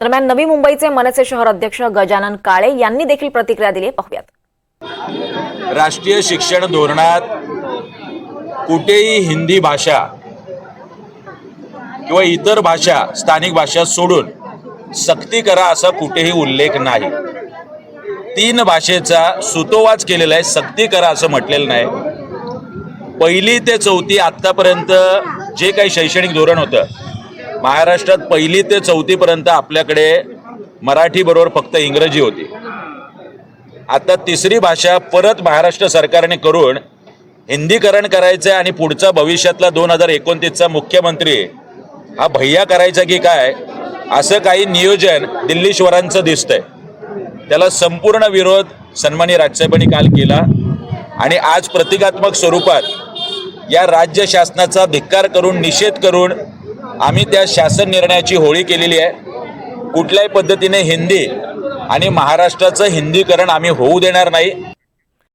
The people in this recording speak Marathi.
दरम्यान नवी मुंबईचे मनसे शहर अध्यक्ष गजानन काळे यांनी देखील प्रतिक्रिया दिली पाहूयात. राष्ट्रीय शिक्षण धोरणात कुठेही हिंदी भाषा किंवा इतर भाषा स्थानिक भाषा सोडून सक्ती करा असा कुठेही उल्लेख नाही. तीन भाषेचा सुतोवाच केलेला आहे सक्ती करा असं म्हटलेलं नाही. पहिली ते चौथी आत्तापर्यंत जे काही शैक्षणिक धोरण होतं महाराष्ट्रात पहिली ते चौथीपर्यंत आपल्याकडे मराठीबरोबर फक्त इंग्रजी होती. आता तिसरी भाषा परत महाराष्ट्र सरकारने करून हिंदीकरण करायचं आहे आणि पुढचा भविष्यातला दोन हजार एकोणतीसचा मुख्यमंत्री हा भैया करायचा की काय असं काही नियोजन दिल्लीश्वरांचं दिसतंय. त्याला संपूर्ण विरोध सन्मानी राजसाहेबांनी काल केला आणि आज प्रतिकात्मक स्वरूपात या राज्य शासनाचा धिक्कार करून निषेध करून आम्ही त्या शासन निर्णयाची होळी केलेली आहे. कुठल्याही पद्धतीने हिंदी आणि महाराष्ट्राचं हिंदीकरण आम्ही होऊ देणार नाही.